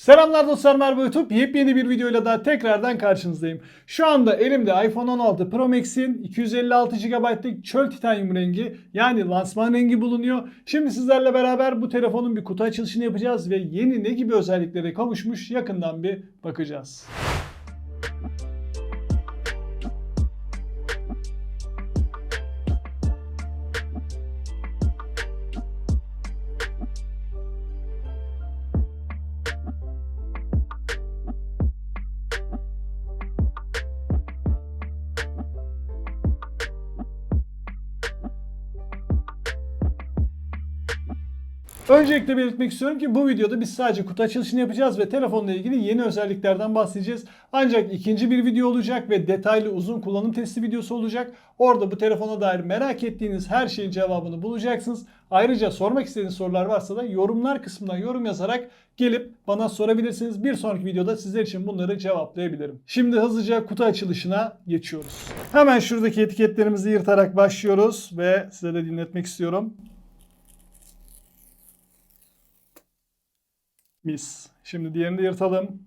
Selamlar dostlar merhaba YouTube. Yepyeni bir videoyla daha tekrardan karşınızdayım. Şu anda elimde iPhone 16 Pro Max'in 256 GB'lık çöl titanyum rengi yani lansman rengi bulunuyor. Şimdi sizlerle beraber bu telefonun bir kutu açılışını yapacağız ve yeni ne gibi özelliklere kavuşmuş yakından bir bakacağız. Öncelikle belirtmek istiyorum ki bu videoda biz sadece kutu açılışını yapacağız ve telefonla ilgili yeni özelliklerden bahsedeceğiz. Ancak ikinci bir video olacak ve detaylı uzun kullanım testi videosu olacak. Orada bu telefona dair merak ettiğiniz her şeyin cevabını bulacaksınız. Ayrıca sormak istediğiniz sorular varsa da yorumlar kısmından yorum yazarak gelip bana sorabilirsiniz. Bir sonraki videoda sizler için bunları cevaplayabilirim. Şimdi hızlıca kutu açılışına geçiyoruz. Hemen şuradaki etiketlerimizi yırtarak başlıyoruz ve size de dinletmek istiyorum. Mis. Şimdi diğerini de yırtalım.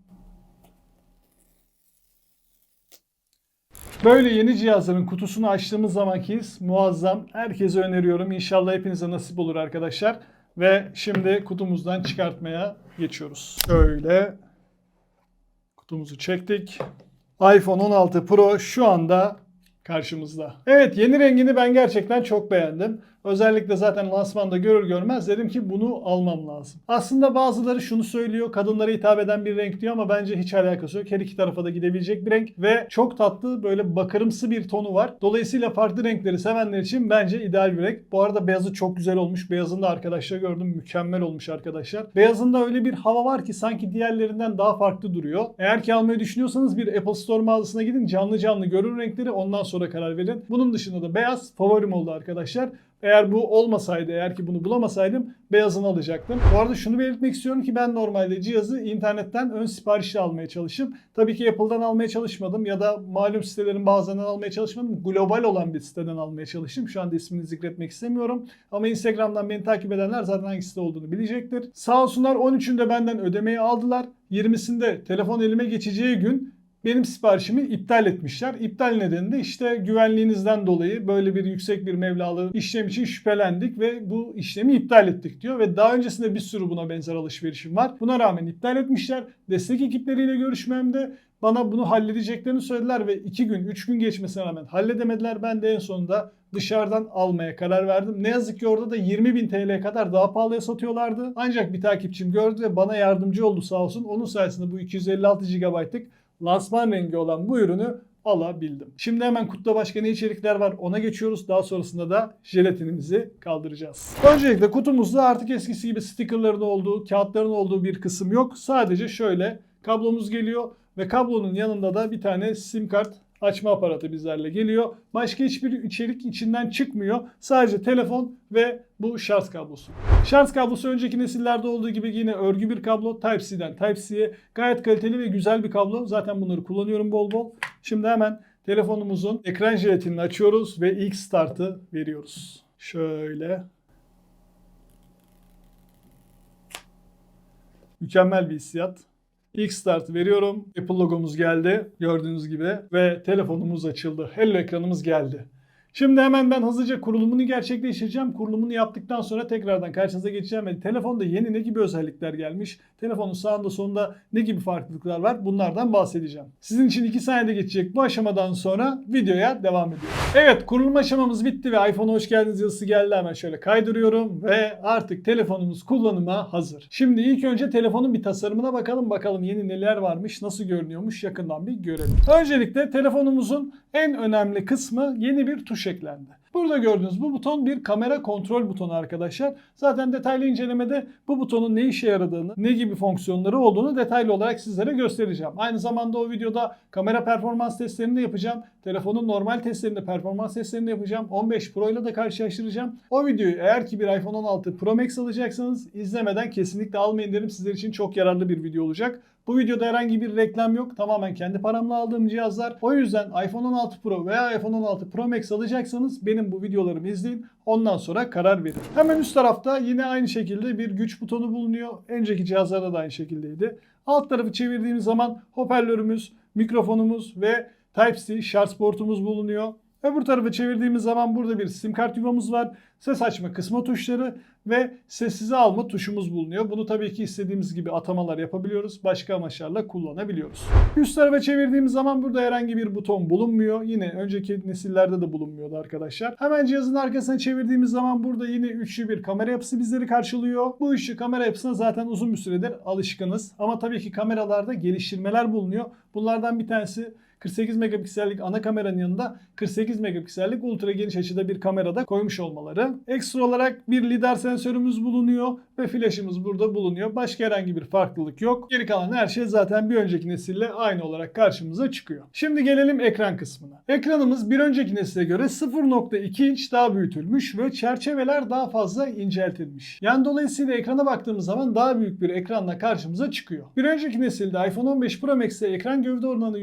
Böyle yeni cihazların kutusunu açtığımız zamanki his muazzam. Herkese öneriyorum. İnşallah hepinize nasip olur arkadaşlar. Ve şimdi kutumuzdan çıkartmaya geçiyoruz. Şöyle kutumuzu çektik. iPhone 16 Pro şu anda karşımızda. Evet yeni rengini ben gerçekten çok beğendim. Özellikle zaten lansmanda görür görmez dedim ki bunu almam lazım. Aslında bazıları şunu söylüyor. Kadınlara hitap eden bir renk diyor ama bence hiç alakası yok. Her iki tarafa da gidebilecek bir renk ve çok tatlı böyle bakırımsı bir tonu var. Dolayısıyla farklı renkleri sevenler için bence ideal bir renk. Bu arada beyazı çok güzel olmuş. Beyazını da arkadaşlar gördüm. Mükemmel olmuş arkadaşlar. Beyazında öyle bir hava var ki sanki diğerlerinden daha farklı duruyor. Eğer ki almayı düşünüyorsanız bir Apple Store mağazasına gidin. Canlı canlı görün renkleri. Ondan sonra karar verin. Bunun dışında da beyaz favorim oldu arkadaşlar. Eğer bu olmasaydı, eğer ki bunu bulamasaydım beyazını alacaktım. Bu arada şunu belirtmek istiyorum ki ben normalde cihazı internetten ön siparişle almaya çalıştım. Tabii ki Apple'dan almaya çalışmadım ya da malum sitelerin bazılarından almaya çalışmadım. Global olan bir siteden almaya çalıştım. Şu anda ismini zikretmek istemiyorum. Ama Instagram'dan beni takip edenler zaten hangi site olduğunu bilecektir. Sağ olsunlar 13'ünde benden ödemeyi aldılar. 20'sinde telefon elime geçeceği gün benim siparişimi iptal etmişler. İptal nedeni de işte güvenliğinizden dolayı böyle bir yüksek bir mevlalı işlem için şüphelendik ve bu işlemi iptal ettik diyor. Ve daha öncesinde bir sürü buna benzer alışverişim var. Buna rağmen iptal etmişler. Destek ekipleriyle görüşmemde bana bunu halledeceklerini söylediler ve 2 gün 3 gün geçmesine rağmen halledemediler. Ben de en sonunda dışarıdan almaya karar verdim. Ne yazık ki orada da 20 bin TL'ye kadar daha pahalıya satıyorlardı. Ancak bir takipçim gördü ve bana yardımcı oldu sağ olsun. Onun sayesinde bu 256 GB'lık lansman rengi olan bu ürünü alabildim. Şimdi hemen kutuda başka ne içerikler var ona geçiyoruz. Daha sonrasında da jelatinimizi kaldıracağız. Öncelikle kutumuzda artık eskisi gibi stickerların olduğu, kağıtların olduğu bir kısım yok. Sadece şöyle kablomuz geliyor ve kablonun yanında da bir tane sim kart açma aparatı bizlerle geliyor. Başka hiçbir içerik içinden çıkmıyor. Sadece telefon ve bu şarj kablosu. Şarj kablosu önceki nesillerde olduğu gibi yine örgü bir kablo. Type-C'den Type-C'ye gayet kaliteli ve güzel bir kablo. Zaten bunları kullanıyorum bol bol. Şimdi hemen telefonumuzun ekran jelatinini açıyoruz ve ilk startı veriyoruz. Şöyle. Mükemmel bir hissiyat. İlk startı veriyorum. Apple logomuz geldi gördüğünüz gibi ve telefonumuz açıldı. Hello ekranımız geldi. Şimdi hemen ben hızlıca kurulumunu gerçekleştireceğim. Kurulumunu yaptıktan sonra tekrardan karşınıza geçeceğim ve telefonda yeni ne gibi özellikler gelmiş, telefonun sağında solunda ne gibi farklılıklar var bunlardan bahsedeceğim. Sizin için 2 saniyede geçecek bu aşamadan sonra videoya devam ediyoruz. Evet kurulum aşamamız bitti ve iPhone'a hoş geldiniz yazısı geldi. Hemen şöyle kaydırıyorum ve artık telefonumuz kullanıma hazır. Şimdi ilk önce telefonun bir tasarımına bakalım. Bakalım yeni neler varmış, nasıl görünüyormuş yakından bir görelim. Öncelikle telefonumuzun en önemli kısmı yeni bir tuş eklendi. Burada gördüğünüz bu buton bir kamera kontrol butonu arkadaşlar. Zaten detaylı incelemede bu butonun ne işe yaradığını, ne gibi fonksiyonları olduğunu detaylı olarak sizlere göstereceğim. Aynı zamanda o videoda kamera performans testlerini de yapacağım. Telefonun normal testlerinde, performans testlerini de yapacağım. 15 Pro ile de karşılaştıracağım. O videoyu eğer ki bir iPhone 16 Pro Max alacaksanız izlemeden kesinlikle almayın derim. Sizler için çok yararlı bir video olacak. Bu videoda herhangi bir reklam yok. Tamamen kendi paramla aldığım cihazlar. O yüzden iPhone 16 Pro veya iPhone 16 Pro Max alacaksanız benim bu videolarımı izleyin. Ondan sonra karar verin. Hemen üst tarafta yine aynı şekilde bir güç butonu bulunuyor. Önceki cihazlarda da aynı şekildeydi. Alt tarafı çevirdiğimiz zaman hoparlörümüz, mikrofonumuz ve Type-C şarj portumuz bulunuyor. Öbür tarafı çevirdiğimiz zaman burada bir sim kart yuvamız var. Ses açma kısma tuşları ve sessize alma tuşumuz bulunuyor. Bunu tabii ki istediğimiz gibi atamalar yapabiliyoruz. Başka amaçlarla kullanabiliyoruz. Üst tarafa çevirdiğimiz zaman burada herhangi bir buton bulunmuyor. Yine önceki nesillerde de bulunmuyordu arkadaşlar. Hemen cihazın arkasına çevirdiğimiz zaman burada yine üçlü bir kamera yapısı bizleri karşılıyor. Bu üçlü kamera yapısına zaten uzun bir süredir alışkınız. Ama tabii ki kameralarda geliştirmeler bulunuyor. Bunlardan bir tanesi 48 megapiksellik ana kameranın yanında 48 megapiksellik ultra geniş açıda bir kamerada koymuş olmaları. Ekstra olarak bir lidar sensörümüz bulunuyor ve flaşımız burada bulunuyor. Başka herhangi bir farklılık yok. Geri kalan her şey zaten bir önceki nesille aynı olarak karşımıza çıkıyor. Şimdi gelelim ekran kısmına. Ekranımız bir önceki nesile göre 0.2 inç daha büyütülmüş ve çerçeveler daha fazla inceltilmiş. Yani dolayısıyla ekrana baktığımız zaman daha büyük bir ekranla karşımıza çıkıyor. Bir önceki nesilde iPhone 15 Pro Max'te ekran gövde oranı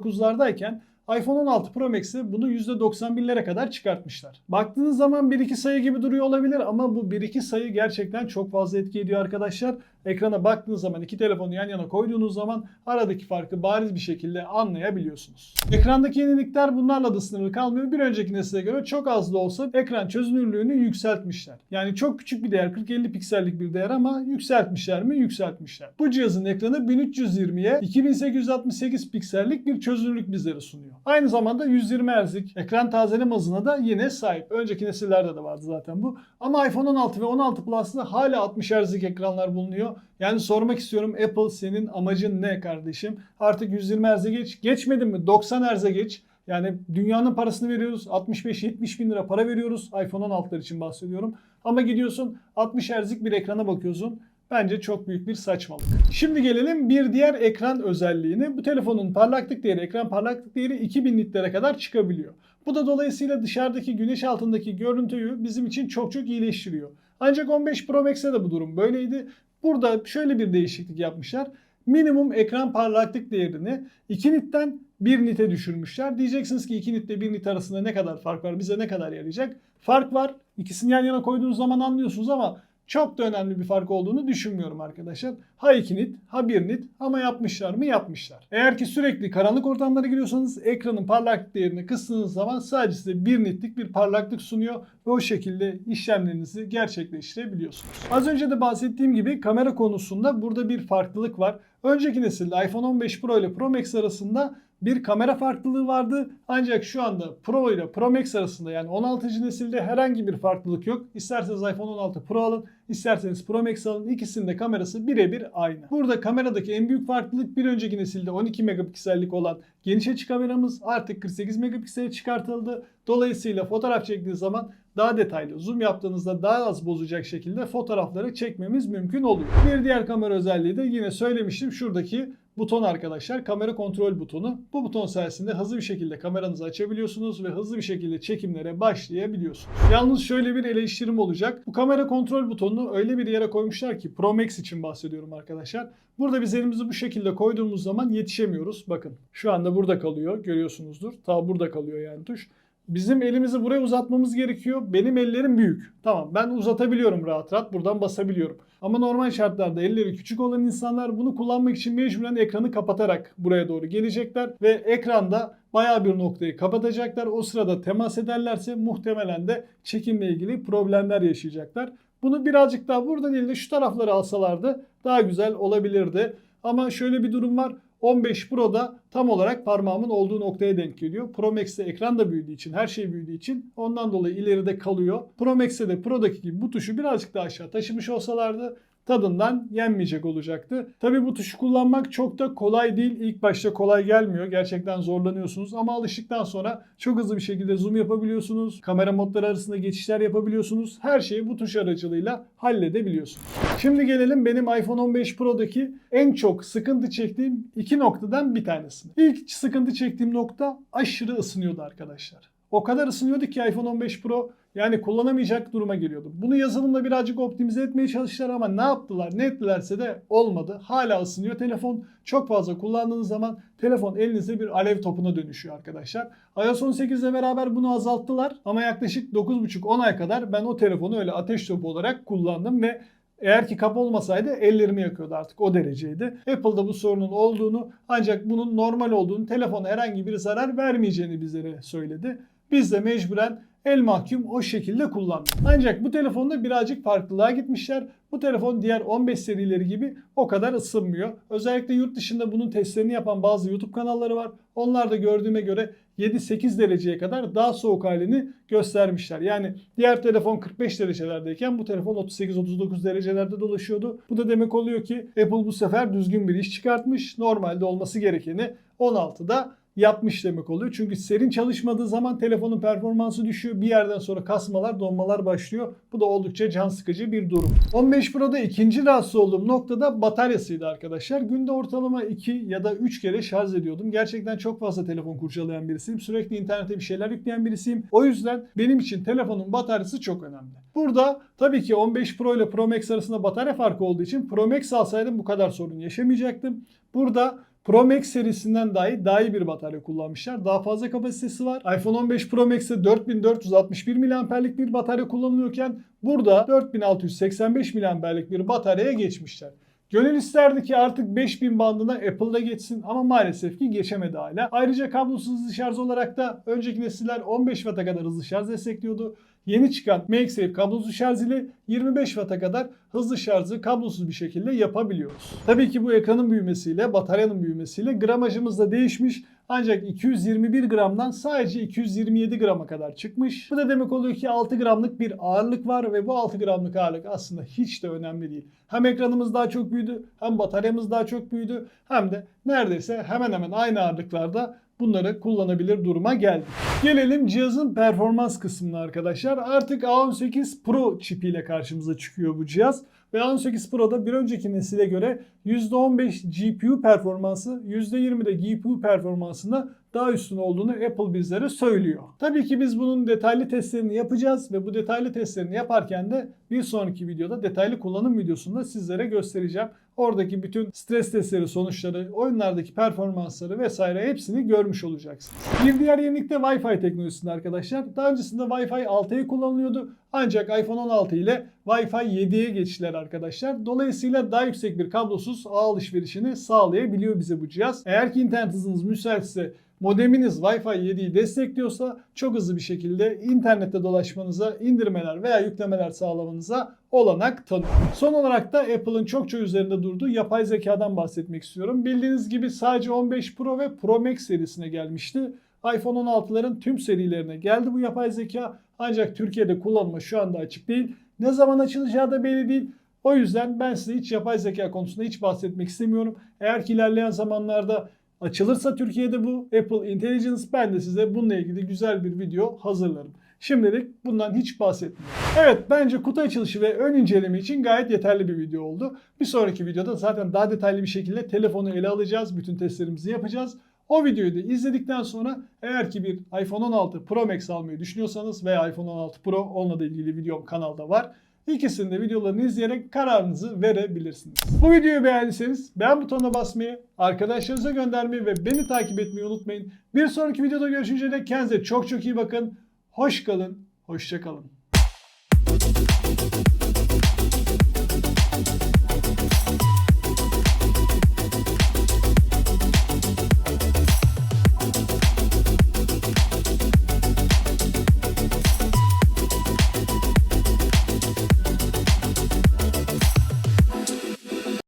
%89'lardayken iPhone 16 Pro Max'e bunu %91'lere kadar çıkartmışlar. Baktığınız zaman 1-2 sayı gibi duruyor olabilir ama bu 1-2 sayı gerçekten çok fazla etki ediyor arkadaşlar. Ekrana baktığınız zaman iki telefonu yan yana koyduğunuz zaman aradaki farkı bariz bir şekilde anlayabiliyorsunuz. Ekrandaki yenilikler bunlarla da sınırlı kalmıyor. Bir önceki nesile göre çok az da olsa ekran çözünürlüğünü yükseltmişler. Yani çok küçük bir değer 40-50 piksellik bir değer ama yükseltmişler mi? Yükseltmişler. Bu cihazın ekranı 1320'ye 2868 piksellik bir çözünürlük bizlere sunuyor. Aynı zamanda 120 Hz'lik ekran tazeleme hızına da yine sahip. Önceki nesillerde de vardı zaten bu. Ama iPhone 16 ve 16 Plus'ta hala 60 Hz'lik ekranlar bulunuyor. Yani sormak istiyorum Apple senin amacın ne kardeşim? Artık 120 Hz'e geç. Geçmedin mi? 90 Hz'e geç. Yani dünyanın parasını veriyoruz. 65-70 bin lira para veriyoruz. iPhone 16'lar için bahsediyorum. Ama gidiyorsun 60 Hz'lik bir ekrana bakıyorsun. Bence çok büyük bir saçmalık. Şimdi gelelim bir diğer ekran özelliğine. Bu telefonun parlaklık değeri, ekran parlaklık değeri 2000 nitlere kadar çıkabiliyor. Bu da dolayısıyla dışarıdaki güneş altındaki görüntüyü bizim için çok çok iyileştiriyor. Ancak 15 Pro Max'te de bu durum böyleydi. Burada şöyle bir değişiklik yapmışlar. Minimum ekran parlaklık değerini 2 nitten 1 nite düşürmüşler. Diyeceksiniz ki 2 nit ile 1 nit arasında ne kadar fark var? Bize ne kadar yarayacak? Fark var. İkisini yan yana koyduğunuz zaman anlıyorsunuz ama çok da önemli bir fark olduğunu düşünmüyorum arkadaşlar. Ha 2 nit, ha 1 nit ama yapmışlar mı? Yapmışlar. Eğer ki sürekli karanlık ortamlara giriyorsanız ekranın parlaklık değerini kıstığınız zaman sadece size 1 nitlik bir parlaklık sunuyor ve o şekilde işlemlerinizi gerçekleştirebiliyorsunuz. Az önce de bahsettiğim gibi kamera konusunda burada bir farklılık var. Önceki nesilde iPhone 15 Pro ile Pro Max arasında bir kamera farklılığı vardı. Ancak şu anda Pro ile Pro Max arasında yani 16. nesilde herhangi bir farklılık yok. İsterseniz iPhone 16 Pro alın, isterseniz Pro Max alın. İkisinin de kamerası birebir aynı. Burada kameradaki en büyük farklılık bir önceki nesilde 12 megapiksellik olan geniş açı kameramız artık 48 megapiksele çıkartıldı. Dolayısıyla fotoğraf çektiğiniz zaman daha detaylı zoom yaptığınızda daha az bozacak şekilde fotoğrafları çekmemiz mümkün oluyor. Bir diğer kamera özelliği de yine söylemiştim şuradaki buton arkadaşlar kamera kontrol butonu. Bu buton sayesinde hızlı bir şekilde kameranızı açabiliyorsunuz ve hızlı bir şekilde çekimlere başlayabiliyorsunuz. Yalnız şöyle bir eleştirim olacak. Bu kamera kontrol butonunu öyle bir yere koymuşlar ki Pro Max için bahsediyorum arkadaşlar. Burada biz elimizi bu şekilde koyduğumuz zaman yetişemiyoruz. Bakın şu anda burada kalıyor görüyorsunuzdur. Ta burada kalıyor yani tuş. Bizim elimizi buraya uzatmamız gerekiyor. Benim ellerim büyük. Tamam ben uzatabiliyorum rahat rahat buradan basabiliyorum. Ama normal şartlarda elleri küçük olan insanlar bunu kullanmak için mecburen ekranı kapatarak buraya doğru gelecekler. Ve ekranda baya bir noktayı kapatacaklar. O sırada temas ederlerse muhtemelen de çekimle ilgili problemler yaşayacaklar. Bunu birazcık daha buradan değil de şu tarafları alsalardı daha güzel olabilirdi. Ama şöyle bir durum var. 15 Pro'da tam olarak parmağımın olduğu noktaya denk geliyor. Pro Max'te ekran da büyüdüğü için, her şey büyüdüğü için ondan dolayı ileride kalıyor. Pro Max'te de Pro'daki gibi bu tuşu birazcık daha aşağı taşımış olsalardı tadından yenmeyecek olacaktı. Tabi bu tuşu kullanmak çok da kolay değil. İlk başta kolay gelmiyor. Gerçekten zorlanıyorsunuz ama alıştıktan sonra çok hızlı bir şekilde zoom yapabiliyorsunuz. Kamera modları arasında geçişler yapabiliyorsunuz. Her şeyi bu tuş aracılığıyla halledebiliyorsunuz. Şimdi gelelim benim iPhone 15 Pro'daki en çok sıkıntı çektiğim iki noktadan bir tanesine. İlk sıkıntı çektiğim nokta aşırı ısınıyordu arkadaşlar. O kadar ısınıyordu ki iPhone 15 Pro yani kullanamayacak duruma geliyordu. Bunu yazılımla birazcık optimize etmeye çalıştılar ama ne yaptılar ne ettilerse de olmadı. Hala ısınıyor telefon. Çok fazla kullandığınız zaman telefon elinizde bir alev topuna dönüşüyor arkadaşlar. iOS 18 ile beraber bunu azalttılar ama yaklaşık 9,5-10 ay kadar ben o telefonu öyle ateş topu olarak kullandım ve eğer ki kap olmasaydı ellerimi yakıyordu artık o dereceydi. Apple'da bu sorunun olduğunu ancak bunun normal olduğunu telefona herhangi bir zarar vermeyeceğini bizlere söyledi. Biz de mecburen el mahkum o şekilde kullandık. Ancak bu telefonda birazcık farklılığa gitmişler. Bu telefon diğer 15 serileri gibi o kadar ısınmıyor. Özellikle yurt dışında bunun testlerini yapan bazı YouTube kanalları var. Onlar da gördüğüme göre 7-8 dereceye kadar daha soğuk halini göstermişler. Yani diğer telefon 45 derecelerdeyken bu telefon 38-39 derecelerde dolaşıyordu. Bu da demek oluyor ki Apple bu sefer düzgün bir iş çıkartmış. Normalde olması gerekeni 16'da yapmış demek oluyor. Çünkü serin çalışmadığı zaman telefonun performansı düşüyor. Bir yerden sonra kasmalar, donmalar başlıyor. Bu da oldukça can sıkıcı bir durum. 15 Pro'da ikinci rahatsız olduğum noktada bataryasıydı arkadaşlar. Günde ortalama 2 ya da 3 kere şarj ediyordum. Gerçekten çok fazla telefon kurcalayan birisiyim. Sürekli internete bir şeyler yükleyen birisiyim. O yüzden benim için telefonun bataryası çok önemli. Burada tabii ki 15 Pro ile Pro Max arasında batarya farkı olduğu için Pro Max alsaydım bu kadar sorun yaşamayacaktım. Burada Pro Max serisinden dahi daha iyi bir batarya kullanmışlar. Daha fazla kapasitesi var. iPhone 15 Pro Max'te 4461 mAh'lik bir batarya kullanılıyorken burada 4685 mAh'lik bir bataryaya geçmişler. Gönül isterdi ki artık 5000 bandına Apple'da geçsin ama maalesef ki geçemedi hala. Ayrıca kablosuz hızlı şarj olarak da önceki nesiller 15 Watt'a kadar hızlı şarj destekliyordu. Yeni çıkan MagSafe kablosuz şarj ile 25 Watt'a kadar hızlı şarjı kablosuz bir şekilde yapabiliyoruz. Tabii ki bu ekranın büyümesiyle, bataryanın büyümesiyle gramajımız da değişmiş. Ancak 221 gramdan sadece 227 grama kadar çıkmış. Bu da demek oluyor ki 6 gramlık bir ağırlık var ve bu 6 gramlık ağırlık aslında hiç de önemli değil. Hem ekranımız daha çok büyüdü, hem bataryamız daha çok büyüdü, hem de neredeyse hemen hemen aynı ağırlıklarda bunları kullanabilir duruma geldik. Gelelim cihazın performans kısmına arkadaşlar. Artık A18 Pro çipiyle karşımıza çıkıyor bu cihaz. Ve A18 Pro'da bir önceki nesile göre %15 GPU performansı, %20 de GPU performansında daha üstün olduğunu Apple bizlere söylüyor. Tabii ki biz bunun detaylı testlerini yapacağız ve bu detaylı testlerini yaparken de bir sonraki videoda detaylı kullanım videosunda sizlere göstereceğim. Oradaki bütün stres testleri sonuçları, oyunlardaki performansları vesaire hepsini görmüş olacaksınız. Bir diğer yenilik de Wi-Fi teknolojisinde arkadaşlar. Daha öncesinde Wi-Fi 6'yı kullanılıyordu. Ancak iPhone 16 ile Wi-Fi 7'ye geçtiler arkadaşlar. Dolayısıyla daha yüksek bir kablosuz ağ alışverişini sağlayabiliyor bize bu cihaz. Eğer ki internet hızınız müsaitse modeminiz Wi-Fi 7'yi destekliyorsa çok hızlı bir şekilde internette dolaşmanıza, indirmeler veya yüklemeler sağlamanıza olanak tanıyor. Son olarak da Apple'ın çokça üzerinde durduğu yapay zekadan bahsetmek istiyorum. Bildiğiniz gibi sadece 15 Pro ve Pro Max serisine gelmişti. iPhone 16'ların tüm serilerine geldi bu yapay zeka. Ancak Türkiye'de kullanma şu anda açık değil. Ne zaman açılacağı da belli değil. O yüzden ben size hiç yapay zeka konusunda hiç bahsetmek istemiyorum. Eğer ki ilerleyen zamanlarda açılırsa Türkiye'de bu Apple Intelligence ben de size bununla ilgili güzel bir video hazırlarım. Şimdilik bundan hiç bahsetmiyorum. Evet bence kutu açılışı ve ön inceleme için gayet yeterli bir video oldu. Bir sonraki videoda zaten daha detaylı bir şekilde telefonu ele alacağız. Bütün testlerimizi yapacağız. O videoyu da izledikten sonra eğer ki bir iPhone 16 Pro Max almayı düşünüyorsanız veya iPhone 16 Pro onunla da ilgili videom kanalda var. İkisinin de videolarını izleyerek kararınızı verebilirsiniz. Bu videoyu beğendiyseniz beğen butonuna basmayı, arkadaşlarınıza göndermeyi ve beni takip etmeyi unutmayın. Bir sonraki videoda görüşünceye dek kendinize çok çok iyi bakın. Hoş kalın, hoşça kalın.